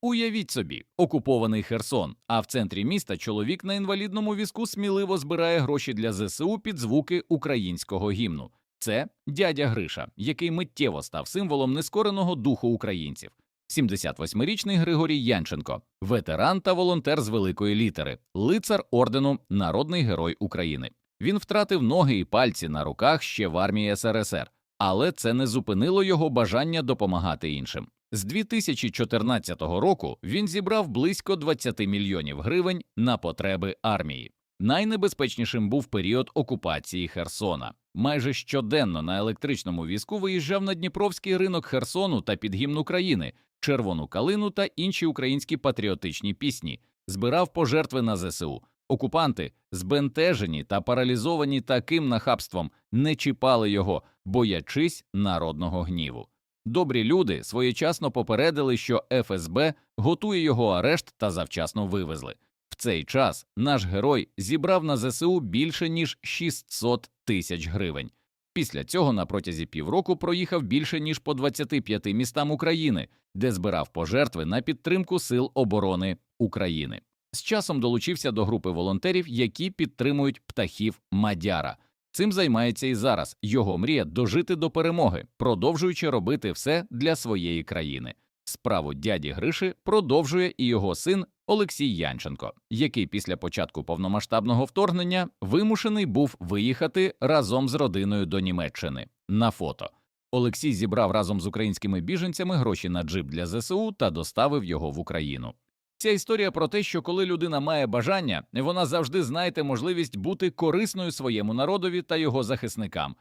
Уявіть собі, окупований Херсон, а в центрі міста чоловік на інвалідному візку сміливо збирає гроші для ЗСУ під звуки українського гімну. Це дядя Гриша, який миттєво став символом нескореного духу українців. 78-річний Григорій Янченко, ветеран та волонтер з великої літери, лицар ордену Народний Герой України. Він втратив ноги і пальці на руках ще в армії СРСР, але це не зупинило його бажання допомагати іншим. З 2014 року він зібрав близько 20 мільйонів гривень на потреби армії. Найнебезпечнішим був період окупації Херсона. Майже щоденно на електричному візку виїжджав на Дніпровський ринок Херсону та під гімн України, червону калину та інші українські патріотичні пісні, збирав пожертви на ЗСУ. Окупанти, збентежені та паралізовані таким нахабством, не чіпали його, боячись народного гніву. Добрі люди своєчасно попередили, що ФСБ готує його арешт та завчасно вивезли. В цей час наш герой зібрав на ЗСУ більше ніж 600 тисяч гривень. Після цього на протязі півроку проїхав більше ніж по 25 містам України, де збирав пожертви на підтримку Сил оборони України. З часом долучився до групи волонтерів, які підтримують птахів Мадяра. Цим займається і зараз. Його мрія дожити до перемоги, продовжуючи робити все для своєї країни. Справу дяді Гриші продовжує і його син Олексій Янченко, який після початку повномасштабного вторгнення вимушений був виїхати разом з родиною до Німеччини. На фото Олексій зібрав разом з українськими біженцями гроші на джип для ЗСУ та доставив його в Україну. Ця історія про те, що коли людина має бажання, вона завжди знайде можливість бути корисною своєму народові та його захисникам.